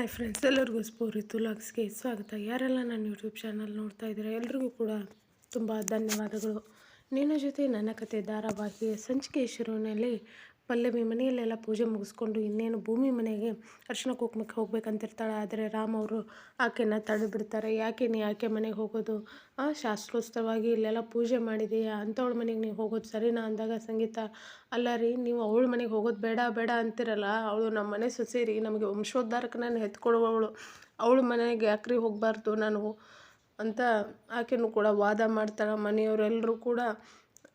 Hi friends, ಎಲ್ಲರಿಗೂ ಸ್ಪೂರಿ ತುಲಾಕ್ಸ್ಗೆ ಸ್ವಾಗತ. ಯಾರೆಲ್ಲ ನನ್ನ ಯೂಟ್ಯೂಬ್ ಚಾನಲ್ ನೋಡ್ತಾ ಇದ್ದೀರಾ, ಎಲ್ರಿಗೂ ಕೂಡ ತುಂಬ ಧನ್ಯವಾದಗಳು. ನಿನ್ನ ಜೊತೆ ನನ್ನ ಕತೆ ಧಾರಾವಾಹಿಯ ಸಂಚಿಕೆ ಶುರುವಿನಲ್ಲಿ ಪಲ್ಲವಿ ಮನೆಯಲ್ಲೆಲ್ಲ ಪೂಜೆ ಮುಗಿಸ್ಕೊಂಡು ಇನ್ನೇನು ಭೂಮಿ ಮನೆಗೆ ಅರ್ಶಿನ ಕುಂಕುಮಕ್ಕೆ ಹೋಗ್ಬೇಕಂತಿರ್ತಾಳೆ. ಆದರೆ ರಾಮ್ ಅವರು ಆಕೆನ ತಡೆದು ಬಿಡ್ತಾರೆ ಯಾಕೆ ನೀ ಆಕೆ ಮನೆಗೆ ಹೋಗೋದು? ಶಾಸ್ತ್ರೋತ್ಸವವಾಗಿ ಇಲ್ಲೆಲ್ಲ ಪೂಜೆ ಮಾಡಿದೆಯಾ? ಅಂಥವಳ ಮನೆಗೆ ನೀವು ಹೋಗೋದು ಸರಿನಾ? ಅಂದಾಗ ಸಂಗೀತ, ಅಲ್ಲ ರೀ, ನೀವು ಅವಳ ಮನೆಗೆ ಹೋಗೋದು ಬೇಡ ಬೇಡ ಅಂತಿರಲ್ಲ? ಅವಳು ನಮ್ಮ ಮನೆ ಸೊಸೆ ನಮಗೆ ವಂಶೋದ್ಧಾರಕನನ್ನು ನಾನು ಎತ್ಕೊಡುವವಳು ಅವಳ ಮನೆಗೆ ಯಾಕ್ರಿ ಹೋಗಬಾರ್ದು ನಾನು? ಅಂತ ಆಕೆನೂ ಕೂಡ ವಾದ ಮಾಡ್ತಾಳೆ. ಮನೆಯವರೆಲ್ಲರೂ ಕೂಡ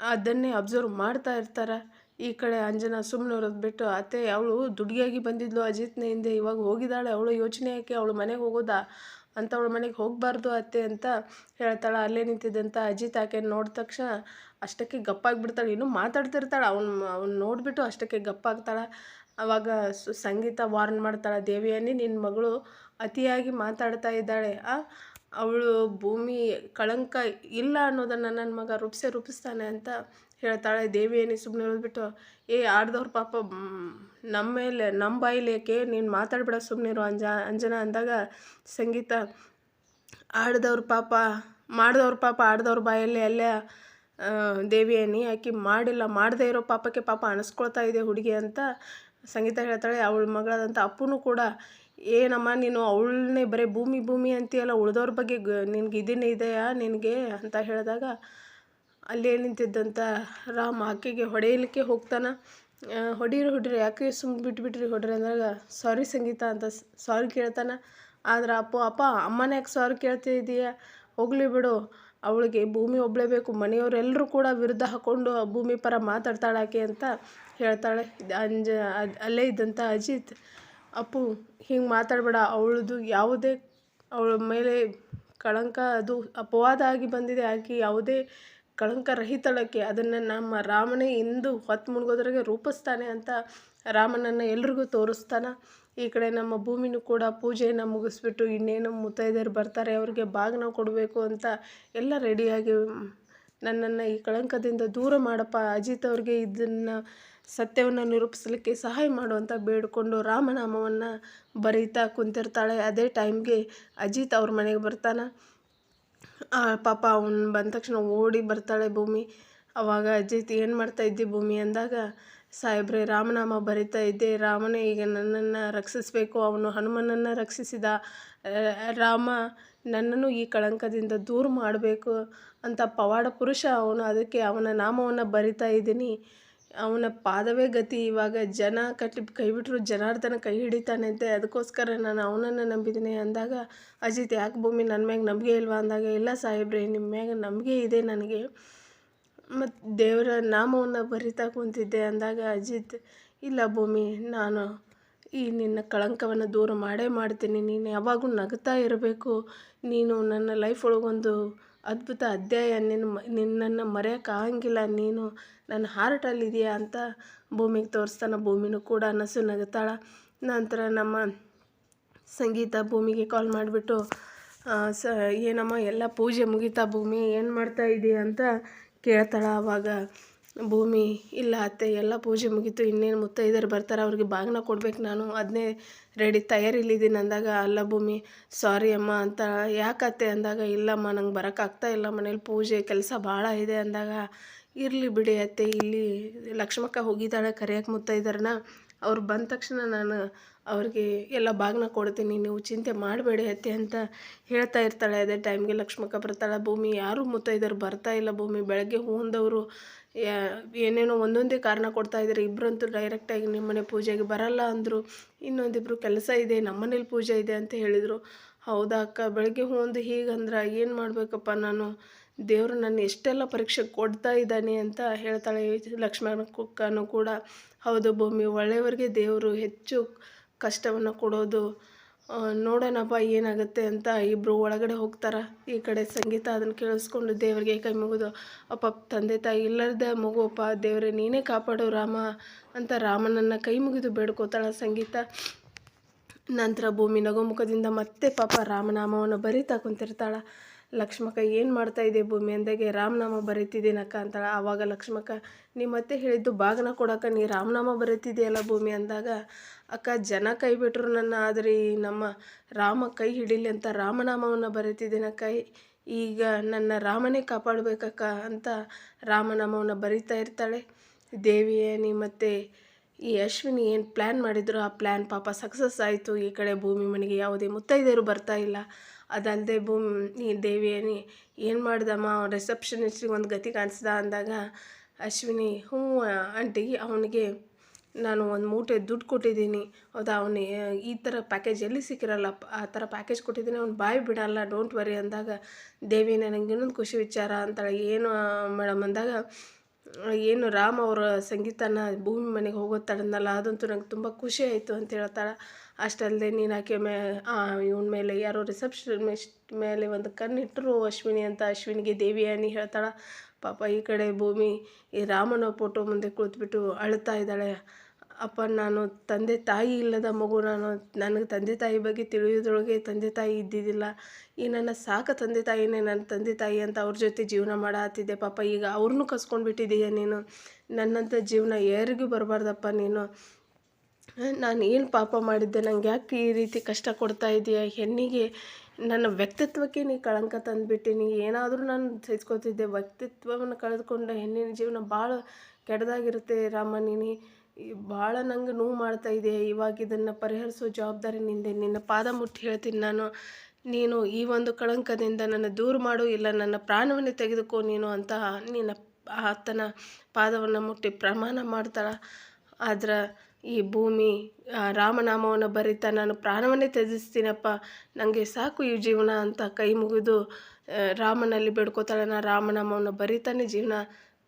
ಅದನ್ನೇ ಅಬ್ಸರ್ವ್ ಮಾಡ್ತಾ ಇರ್ತಾರೆ. ಈ ಕಡೆ ಅಂಜನಾ ಸುಮ್ಮನೆ ಇರೋದು ಬಿಟ್ಟು, ಅತ್ತೆ, ಅವಳು ದುಡ್ಡಿಯಾಗಿ ಬಂದಿದ್ಲು ಅಜಿತ್ನ ಹಿಂದೆ, ಇವಾಗ ಹೋಗಿದ್ದಾಳೆ ಅವಳು ಯೋಚನೆ ಯಾಕೆ, ಅವಳು ಮನೆಗೆ ಹೋಗೋದಾ? ಅಂತ ಅವಳು ಮನೆಗೆ ಹೋಗಬಾರ್ದು ಅತ್ತೆ, ಅಂತ ಹೇಳ್ತಾಳೆ. ಅಲ್ಲೇ ನಿಂತಿದ್ದಂಥ ಅಜಿತ್ ಆಕೆ ನೋಡಿದ ತಕ್ಷಣ ಅಷ್ಟಕ್ಕೆ ಗಪ್ಪಾಗಿಬಿಡ್ತಾಳೆ. ಇನ್ನೂ ಮಾತಾಡ್ತಿರ್ತಾಳೆ. ಅವ್ನು ಅವ್ನು ನೋಡಿಬಿಟ್ಟು ಅಷ್ಟಕ್ಕೆ ಗಪ್ಪಾಗ್ತಾಳೆ. ಅವಾಗ ಸು, ಸಂಗೀತ ವಾರ್ನ್ ಮಾಡ್ತಾಳೆ. ದೇವಿಯನ್ನೇ ನಿನ್ನ ಮಗಳು ಅತಿಯಾಗಿ ಮಾತಾಡ್ತಾ ಇದ್ದಾಳೆ. ಆ ಅವಳು ಭೂಮಿ ಕಳಂಕ ಇಲ್ಲ ಅನ್ನೋದನ್ನು ನನ್ನ ಮಗ ರೂಪಿಸೇ ರೂಪಿಸ್ತಾನೆ ಅಂತ ಹೇಳ್ತಾಳೆ. ದೇವಿಯನ್ನಿ ಸುಮ್ಮನೆ ಹೇಳ್ಬಿಟ್ಟು, ಏ, ಆಡ್ದವ್ರ ಪಾಪ ನಮ್ಮ ಮೇಲೆ ನಮ್ಮ ಬಾಯಿಲಿ ಯಾಕೆ ನೀನು ಮಾತಾಡ್ಬೇಡ ಸುಮ್ಮನಿರು ಅಂಜ, ಅಂಜನಾ ಅಂದಾಗ ಸಂಗೀತ, ಆಡ್ದವ್ರ ಪಾಪ, ಮಾಡ್ದವ್ರ ಪಾಪ ಆಡ್ದವ್ರ ಬಾಯಲ್ಲಿ ಅಲ್ಲೇ ದೇವಿಯನಿ ಆಕೆ ಮಾಡಿಲ್ಲ, ಮಾಡದೇ ಇರೋ ಪಾಪಕ್ಕೆ ಪಾಪ ಅನಿಸ್ಕೊಳ್ತಾ ಇದೆ ಹುಡುಗಿ ಅಂತ ಸಂಗೀತ ಹೇಳ್ತಾಳೆ. ಅವಳ ಮಗಳಾದಂಥ ಅಪ್ಪನೂ ಕೂಡ ಏನಮ್ಮ ನೀನು ಅವಳನ್ನೇ ಬರೀ ಭೂಮಿ ಭೂಮಿ ಅಂತೀಯಲ್ಲ, ಉಳಿದವ್ರ ಬಗ್ಗೆ ನಿನಗೆ ಇದನ್ನೇ ಇದೆಯಾ ನಿನಗೆ ಅಂತ ಹೇಳಿದಾಗ, ಅಲ್ಲೇ ನಿಂತಿದ್ದಂಥ ರಾಮ ಆಕೆಗೆ ಹೊಡೆಯಲಿಕ್ಕೆ ಹೋಗ್ತಾನೆ. ಹೊಡೀರಿ ಹೊಡೀರಿ, ಯಾಕೆ ಸುಮ್ಮನೆ ಬಿಟ್ಬಿಟ್ರಿ ಹೊಡ್ರಿ? ಅಂದಾಗ, ಸಾರಿ ಸಂಗೀತ ಅಂತ ಸಾರಿ ಕೇಳ್ತಾನೆ. ಆದ್ರೆ ಅಪ್ಪ ಅಪ್ಪ, ಅಮ್ಮನ ಯಾಕೆ ಸಾರಿ ಕೇಳ್ತಿದ್ದೀಯ ಹೋಗಲಿ ಬಿಡು. ಅವಳಿಗೆ ಭೂಮಿ ಒಬ್ಬಳೇ ಬೇಕು. ಮನೆಯವರೆಲ್ಲರೂ ಕೂಡ ವಿರುದ್ಧ ಹಾಕ್ಕೊಂಡು ಭೂಮಿ ಪರ ಮಾತಾಡ್ತಾಳಾಕೆ ಅಂತ ಹೇಳ್ತಾಳೆ. ಅಂಜ ಅಲ್ಲೇ ಇದ್ದಂಥ ಅಜಿತ್. ಅಪ್ಪು, ಹಿಂಗೆ ಮಾತಾಡಬೇಡ. ಅವಳದು ಯಾವುದೇ, ಅವಳ ಮೇಲೆ ಕಳಂಕ ಅದು ಅಪವಾದ ಆಗಿ ಬಂದಿದೆ. ಆಕೆ ಯಾವುದೇ ಕಳಂಕ ರಹಿತಳಕ್ಕೆ ಅದನ್ನು ನಮ್ಮ ರಾಮನೇ ಇಂದು ಹೊತ್ತು ಮುಳುಗೋದ್ರಾಗೆ ರೂಪಿಸ್ತಾನೆ ಅಂತ ರಾಮನನ್ನು ಎಲ್ರಿಗೂ ತೋರಿಸ್ತಾನೆ. ಈ ಕಡೆ ನಮ್ಮ ಭೂಮಿನೂ ಕೂಡ ಪೂಜೆಯನ್ನು ಮುಗಿಸ್ಬಿಟ್ಟು ಇನ್ನೇನು ಮುತ್ತೈದೆಯರು ಬರ್ತಾರೆ, ಅವ್ರಿಗೆ ಬಾಗಿನ ಕೊಡಬೇಕು ಅಂತ ಎಲ್ಲ ರೆಡಿಯಾಗಿ ನನ್ನನ್ನು ಈ ಕಳಂಕದಿಂದ ದೂರ ಮಾಡಪ್ಪ. ಅಜಿತ್ ಅವ್ರಿಗೆ ಇದನ್ನು ಸತ್ಯವನ್ನು ನಿರೂಪಿಸಲಿಕ್ಕೆ ಸಹಾಯ ಮಾಡುವಂತ ಬೇಡಿಕೊಂಡು ರಾಮನಾಮವನ್ನು ಬರೀತಾ ಕುಂತಿರ್ತಾಳೆ. ಅದೇ ಟೈಮ್ಗೆ ಅಜಿತ್ ಅವ್ರ ಮನೆಗೆ ಬರ್ತಾನೆ. ಪಾಪ ಅವ್ನು ಬಂದ ತಕ್ಷಣ ಓಡಿ ಬರ್ತಾಳೆ ಭೂಮಿ. ಅವಾಗ ಅಜಿತ್ ಏನು ಮಾಡ್ತಾ ಇದ್ದಿ ಭೂಮಿ ಅಂದಾಗ, ಸಾಹೇಬ್ರೆ, ರಾಮನಾಮ ಬರಿತಾ ಇದ್ದೆ. ರಾಮನೇ ಈಗ ನನ್ನನ್ನು ರಕ್ಷಿಸಬೇಕು. ಅವನು ಹನುಮನನ್ನು ರಕ್ಷಿಸಿದ. ರಾಮ ನನ್ನನ್ನು ಈ ಕಳಂಕದಿಂದ ದೂರ ಮಾಡಬೇಕು. ಅಂತ ಪವಾಡ ಪುರುಷ ಅವನು. ಅದಕ್ಕೆ ಅವನ ನಾಮವನ್ನು ಬರಿತಾ ಇದ್ದೀನಿ. ಅವನ ಪಾದವೇ ಗತಿ. ಇವಾಗ ಜನ ಕಟ್ಟಿ ಕೈ ಬಿಟ್ಟರು ಜನಾರ್ದನ ಕೈ ಹಿಡಿತಾನೆ ಅಂತೆ. ಅದಕ್ಕೋಸ್ಕರ ನಾನು ಅವನನ್ನು ನಂಬಿದ್ದೀನಿ. ಅಂದಾಗ, ಅಜಿತ್, ಯಾಕೆ ಭೂಮಿ ನನ್ನ ಮ್ಯಾಗ ನಂಬಿಕೆ ಇಲ್ವಾ? ಅಂದಾಗ, ಇಲ್ಲ ಸಾಹೇಬ್ರೆ ನಿಮ್ಮ ಮ್ಯಾಗ ನಂಬಿಕೆ ಇದೆ ನನಗೆ. ಮತ್ತು ದೇವರ ನಾಮವನ್ನು ಬರಿತಾ ಕುಂತಿದ್ದೆ. ಅಂದಾಗ, ಅಜಿತ್, ಇಲ್ಲ ಭೂಮಿ, ನಾನು ಈ ನಿನ್ನ ಕಳಂಕವನ್ನು ದೂರ ಮಾಡೇ ಮಾಡ್ತೀನಿ. ನೀನು ಯಾವಾಗೂ ನಗ್ತಾ ಇರಬೇಕು. ನೀನು ನನ್ನ ಲೈಫ್ ಒಳಗೊಂದು ಅದ್ಭುತ ಅಧ್ಯಾಯ. ನಿನ್ನ ನಿನ್ನನ್ನು ಮರೆಯೋಕ್ಕಾಗಂಗಿಲ್ಲ ನೀನು ನನ್ನ ಹಾರ್ಟಲ್ಲಿದೆಯಾ ಅಂತ ಭೂಮಿಗೆ ತೋರಿಸ್ತಾನೆ. ಭೂಮಿನೂ ಕೂಡ ನಸು ನಗುತ್ತಾಳೆ. ನಂತರ ನಮ್ಮ ಸಂಗೀತ ಭೂಮಿಗೆ ಕಾಲ್ ಮಾಡಿಬಿಟ್ಟು ಸ, ಏನಮ್ಮ, ಎಲ್ಲ ಪೂಜೆ ಮುಗೀತಾ ಭೂಮಿ? ಏನು ಮಾಡ್ತಾ ಇದೀಯ? ಅಂತ ಕೇಳ್ತಾಳೆ. ಆವಾಗ ಭೂಮಿ, ಇಲ್ಲ ಅತ್ತೆ, ಎಲ್ಲ ಪೂಜೆ ಮುಗೀತು, ಇನ್ನೇನು ಮುತ್ತೈದೆಯರು ಬರ್ತಾರೆ, ಅವ್ರಿಗೆ ಬಾಗಿನ ಕೊಡ್ಬೇಕು ನಾನು ಅದನ್ನೇ ರೆಡಿ ತಯಾರಿಲಿದ್ದೀನಿ ಅಂದಾಗ, ಅಲ್ಲ ಭೂಮಿ ಸಾರಿ ಅಮ್ಮ ಅಂತ ಯಾಕತ್ತೆ ಅಂದಾಗ, ಇಲ್ಲಮ್ಮ, ನಂಗೆ ಬರೋಕ್ಕಾಗ್ತಾ ಇಲ್ಲ, ಮನೇಲಿ ಪೂಜೆ ಕೆಲಸ ಭಾಳ ಇದೆ ಅಂದಾಗ, ಇರಲಿ ಬಿಡಿ ಅತ್ತೆ, ಇಲ್ಲಿ ಲಕ್ಷ್ಮಕ್ಕ ಹೋಗಿದ್ದಾಳೆ ಕರಿಯಕ್ಕೆ ಮುತ್ತೈದರನ್ನ ಅವ್ರು ಬಂದ ತಕ್ಷಣ ನಾನು ಅವ್ರಿಗೆ ಎಲ್ಲ ಬಾಗಿನ ಕೊಡ್ತೀನಿ, ನೀವು ಚಿಂತೆ ಮಾಡಬೇಡಿ ಅತ್ತೆ ಅಂತ ಹೇಳ್ತಾ ಇರ್ತಾಳೆ. ಅದೇ ಟೈಮ್ಗೆ ಲಕ್ಷ್ಮಕ್ಕ ಬರ್ತಾಳೆ, ಭೂಮಿ ಯಾರೂ ಮುತ್ತೈದರು ಬರ್ತಾ ಇಲ್ಲ ಭೂಮಿ. ಬೆಳಗ್ಗೆ ಹೂಂದವರು ಏನೇನೋ ಒಂದೊಂದೇ ಕಾರಣ ಕೊಡ್ತಾ ಇದ್ದಾರೆ ಇಬ್ಬರಂತೂ ಡೈರೆಕ್ಟಾಗಿ ನಿಮ್ಮ ಮನೆ ಪೂಜೆಗೆ ಬರಲ್ಲ ಅಂದರು. ಇನ್ನೊಂದಿಬ್ಬರು ಕೆಲಸ ಇದೆ ನಮ್ಮ ಮನೇಲಿ ಪೂಜೆ ಇದೆ ಅಂತ ಹೇಳಿದರು. ಹೌದಾ ಅಕ್ಕ, ಬೆಳಗ್ಗೆ ಹೋಂದು ಹೀಗಂದ್ರೆ ಏನು ಮಾಡಬೇಕಪ್ಪ ನಾನು? ದೇವರು ನನ್ನ ಎಷ್ಟೆಲ್ಲ ಪರೀಕ್ಷೆ ಕೊಡ್ತಾ ಇದ್ದಾನೆ ಅಂತ ಹೇಳ್ತಾಳೆ ಲಕ್ಷ್ಮಣ ಕುಕ್ಕನು ಕೂಡ. ಹೌದು ಭೂಮಿ, ಒಳ್ಳೆಯವರಿಗೆ ದೇವರು ಹೆಚ್ಚು ಕಷ್ಟವನ್ನು ಕೊಡೋದು. ನೋಡೋಣಪ್ಪ ಏನಾಗುತ್ತೆ ಅಂತ ಇಬ್ಬರು ಒಳಗಡೆ ಹೋಗ್ತಾರೆ. ಈ ಕಡೆ ಸಂಗೀತ ಅದನ್ನು ಕೇಳಿಸ್ಕೊಂಡು ದೇವರಿಗೆ ಕೈ ಮುಗಿದು, ಅಪ್ಪ, ತಂದೆ, ತಾಯಿ, ಇಲ್ಲದ ಮಗುವಪ್ಪ ದೇವರೇ, ನೀನೇ ಕಾಪಾಡು ರಾಮ ಅಂತ ರಾಮನನ್ನು ಕೈ ಮುಗಿದು ಬೇಡ್ಕೋತಾಳೆ ಸಂಗೀತ. ನಂತರ ಭೂಮಿ ನಗುಮುಖದಿಂದ ಮತ್ತೆ ಪಾಪ ರಾಮನಾಮವನ್ನು ಬರೀತಾ ಕುಂತಿರ್ತಾಳೆ. ಲಕ್ಷ್ಮಕ್ಕ, ಏನು ಮಾಡ್ತಾ ಇದೆ ಭೂಮಿ? ಅಂದಾಗೆ ರಾಮನಾಮ ಬರೀತಿದ್ದೀನಕ್ಕ ಅಂತಾಳೆ. ಆವಾಗ ಲಕ್ಷ್ಮಕ್ಕ, ನೀ ಮತ್ತೆ ಹೇಳಿದ್ದು ಬಾಗನ ಕೊಡಕ್ಕ, ನೀ ರಾಮನಾಮ ಬರೀತಿದೆಯಲ್ಲ ಭೂಮಿ? ಅಂದಾಗ, ಅಕ್ಕ, ಜನ ಕೈ ಬಿಟ್ಟರು ನನ್ನ, ಆದರೆ ನಮ್ಮ ರಾಮ ಕೈ ಹಿಡೀಲಿ ಅಂತ ರಾಮನಾಮವನ್ನು ಬರೀತಿದ್ದೀನಕ್ಕ. ಈಗ ನನ್ನ ರಾಮನೇ ಕಾಪಾಡಬೇಕಕ್ಕ ಅಂತ ರಾಮನಾಮವನ್ನು ಬರೀತಾ ಇರ್ತಾಳೆ. ದೇವಿಯನಿ ಮತ್ತು ಈ ಅಶ್ವಿನಿ ಏನು ಪ್ಲ್ಯಾನ್ ಮಾಡಿದ್ರು? ಆ ಪ್ಲ್ಯಾನ್ ಪಾಪ ಸಕ್ಸಸ್ ಆಯಿತು. ಈ ಕಡೆ ಭೂಮಿ ಮನೆಗೆ ಯಾವುದೇ ಮುತ್ತೈದೆಯರು ಬರ್ತಾ ಇಲ್ಲ. ಅದಲ್ಲದೆ ಭೂಮಿ ಈ ದೇವಿ ಏನು ಮಾಡ್ದಮ್ಮ? ರಿಸೆಪ್ಷನಿಸ್ಟಿಗೆ ಒಂದು ಗತಿ ಕಾಣಿಸ್ದ ಅಂದಾಗ ಅಶ್ವಿನಿ, ಹ್ಞೂ ಆಂಟಿ, ಅವನಿಗೆ ನಾನು ಒಂದು ಮೂಟೆ ದುಡ್ಡು ಕೊಟ್ಟಿದ್ದೀನಿ. ಹೌದಾ? ಅವನು ಈ ಥರ ಪ್ಯಾಕೇಜ್ ಎಲ್ಲಿ ಸಿಕ್ಕಿರಲ್ಲ? ಆ ಥರ ಪ್ಯಾಕೇಜ್ ಕೊಟ್ಟಿದ್ದೀನಿ. ಅವ್ನು ಬಾಯಿ ಬಿಡಲ್ಲ ಡೋಂಟ್ ವರಿ ಅಂದಾಗ ದೇವಿ, ನನಗೆ ಇನ್ನೊಂದು ಖುಷಿ ವಿಚಾರ ಅಂತಾಳೆ. ಏನು ಮೇಡಮ್ ಅಂದಾಗ ಏನು ರಾಮ್ ಅವರ ಸಂಗೀತನ ಭೂಮಿ ಮನೆಗೆ ಹೋಗೋ ತಡದ್ನಲ್ಲ ಅದಂತೂ ನಂಗೆ ತುಂಬ ಖುಷಿ ಆಯಿತು ಅಂತ ಹೇಳ್ತಾಳೆ ಅಷ್ಟಲ್ಲದೆ ನೀನು ಆಕೆ ಮೇ ಇವನ ಮೇಲೆ ಯಾರೋ ರಿಸೆಪ್ಷನಿಸ್ಟ್ ಮೇಲೆ ಒಂದು ಕಣ್ಣಿಟ್ಟರು ಅಶ್ವಿನಿ ಅಂತ, ಅಶ್ವಿನಿಗೆ ದೇವಿ ಅನಿ ಹೇಳ್ತಾಳೆ, ಪಾಪ ಈ ಕಡೆ ಭೂಮಿ ಈ ರಾಮನ ಫೋಟೋ ಮುಂದೆ ಕುಳಿತುಬಿಟ್ಟು ಅಳ್ತಾ ಇದ್ದಾಳೆ. ಅಪ್ಪ, ನಾನು ತಂದೆ ತಾಯಿ ಇಲ್ಲದ ಮಗು, ನಾನು, ನನಗೆ ತಂದೆ ತಾಯಿ ಬಗ್ಗೆ ತಿಳಿಯೋದ್ರೊಳಗೆ ತಂದೆ ತಾಯಿ ಇದ್ದಿದ್ದಿಲ್ಲ. ಈ ನನ್ನ ಸಾಕ ತಂದೆ ತಾಯಿನೇ ನನ್ನ ತಂದೆ ತಾಯಿ ಅಂತ ಅವ್ರ ಜೊತೆ ಜೀವನ ಮಾಡತ್ತಿದ್ದೆ ಪಾಪ, ಈಗ ಅವ್ರನ್ನೂ ಕಸ್ಕೊಂಡು ಬಿಟ್ಟಿದ್ದೀಯ ನೀನು? ನನ್ನಂಥ ಜೀವನ ಯಾರಿಗೂ ಬರಬಾರ್ದಪ್ಪ ನೀನು. ನಾನು ಏನು ಪಾಪ ಮಾಡಿದ್ದೆ? ನಂಗೆ ಯಾಕೆ ಈ ರೀತಿ ಕಷ್ಟ ಕೊಡ್ತಾ ಇದೆಯಾ? ಹೆಣ್ಣಿಗೆ ನನ್ನ ವ್ಯಕ್ತಿತ್ವಕ್ಕೆ ನೀ ಕಳಂಕ ತಂದುಬಿಟ್ಟು, ನೀ ಏನಾದರೂ ನಾನು ಸಹಿಸ್ಕೊತಿದ್ದೆ ವ್ಯಕ್ತಿತ್ವವನ್ನು ಕಳೆದುಕೊಂಡ ಹೆಣ್ಣಿನ ಜೀವನ ಭಾಳ ಕೆಟ್ಟದಾಗಿರುತ್ತೆ ರಾಮ ನೀನು ಭಾಳ ನಂಗೆ ನೋವು ಮಾಡ್ತಾ ಇದೆ. ಇವಾಗ ಇದನ್ನು ಪರಿಹರಿಸೋ ಜವಾಬ್ದಾರಿ ನಿಂದೆ ನಿನ್ನ ಪಾದ ಮುಟ್ಟಿ ಹೇಳ್ತೀನಿ ನಾನು. ನೀನು ಈ ಒಂದು ಕಳಂಕದಿಂದ ನನ್ನ ದೂರ ಮಾಡು, ಇಲ್ಲ ನನ್ನ ಪ್ರಾಣವನ್ನೇ ತೆಗೆದುಕೋ ನೀನು ಅಂತ ನಿನ್ನ ಆತನ ಪಾದವನ್ನು ಮುಟ್ಟಿ ಪ್ರಮಾಣ ಮಾಡ್ತಾಳೆ ಆದ್ರೆ ಈ ಭೂಮಿ ರಾಮನಾಮವನ್ನು ಬರಿತಾ ನಾನು ಪ್ರಾಣವನ್ನೇ ತ್ಯಜಿಸ್ತೀನಪ್ಪ. ನನಗೆ ಸಾಕು ಈ ಜೀವನ ಅಂತ ಕೈ ಮುಗಿದು ರಾಮನಲ್ಲಿ ಬೇಡ್ಕೋತಾಳೆ. ನಾ ರಾಮನಾಮವನ್ನು ಬರಿತಾನೆ ಜೀವನ.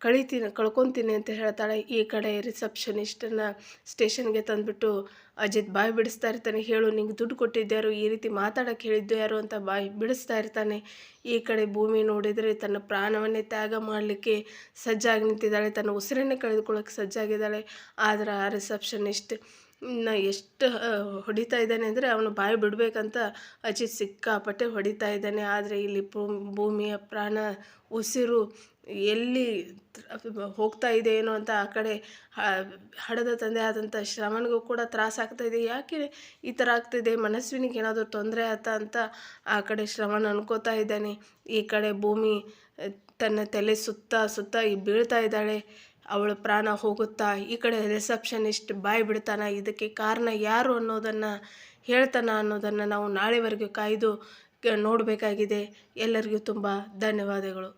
ಕಳಿತೀನಿ, ಕಳ್ಕೊತೀನಿ ಅಂತ ಹೇಳ್ತಾಳೆ. ಈ ಕಡೆ ರಿಸೆಪ್ಷನಿಸ್ಟನ್ನ ಸ್ಟೇಷನ್ಗೆ ತಂದುಬಿಟ್ಟು, ಅಜಿತ್ ಬಾಯಿ ಬಿಡಿಸ್ತಾ ಇರ್ತಾನೆ, ಹೇಳು ನಿಂಗೆ ದುಡ್ಡು ಕೊಟ್ಟಿದ್ದ್ಯಾರು ಈ ರೀತಿ ಮಾತಾಡೋಕ್ಕೆ ಹೇಳಿದ್ದು ಯಾರು ಅಂತ ಬಾಯಿ ಬಿಡಿಸ್ತಾ ಇರ್ತಾನೆ. ಈ ಕಡೆ ಭೂಮಿ ನೋಡಿದರೆ ತನ್ನ ಪ್ರಾಣವನ್ನೇ ತ್ಯಾಗ ಮಾಡಲಿಕ್ಕೆ ಸಜ್ಜಾಗಿ ನಿಂತಿದ್ದಾಳೆ. ತನ್ನ ಉಸಿರನ್ನೇ ಕಳೆದುಕೊಳ್ಳೋಕ್ಕೆ ಸಜ್ಜಾಗಿದ್ದಾಳೆ. ಆದರೆ ಆ ರಿಸೆಪ್ಷನಿಸ್ಟ್ ನ ಎಷ್ಟು ಹೊಡಿತಾ ಇದ್ದಾನೆ ಅಂದರೆ ಅವನು ಬಾಯಿ ಬಿಡಬೇಕಂತ ಅಜಿತ್ ಸಿಕ್ಕಾಪಟ್ಟೆ ಹೊಡಿತಾ ಇದ್ದಾನೆ. ಆದರೆ ಇಲ್ಲಿ ಭೂಮಿಯ ಪ್ರಾಣ, ಉಸಿರು ಎಲ್ಲಿ ಹೋಗ್ತಾ ಇದೆ ಏನೋ ಅಂತ ಆ ಕಡೆ ಹಡದ ತಂದೆ ಆದಂಥ ಶ್ರವಣ್ಗೂ ಕೂಡ ತ್ರಾಸ ಇದೆ. ಯಾಕೆ ಈ ಥರ ಆಗ್ತಿದೆ ಮನಸ್ವಿನಿಗೆ ಏನಾದರೂ ತೊಂದರೆ ಆತ ಅಂತ ಆ ಕಡೆ ಶ್ರವಣ ಅನ್ಕೋತಾ ಇದ್ದಾನೆ. ಈ ಕಡೆ ಭೂಮಿ ತನ್ನ ತಲೆ ಸುತ್ತ ಸುತ್ತ ಬೀಳ್ತಾ ಇದ್ದಾಳೆ. ಅವಳ ಪ್ರಾಣ ಹೋಗುತ್ತಾ ಈ ಕಡೆ ರಿಸೆಪ್ಷನಿಸ್ಟ್ ಬಾಯಿ ಬಿಡ್ತಾನ? ಇದಕ್ಕೆ ಕಾರಣ ಯಾರು ಅನ್ನೋದನ್ನು ಹೇಳ್ತಾನ ಅನ್ನೋದನ್ನು ನಾವು ನಾಳೆವರೆಗೂ ಕಾಯ್ದು ನೋಡಬೇಕಾಗಿದೆ. ಎಲ್ಲರಿಗೂ ತುಂಬ ಧನ್ಯವಾದಗಳು.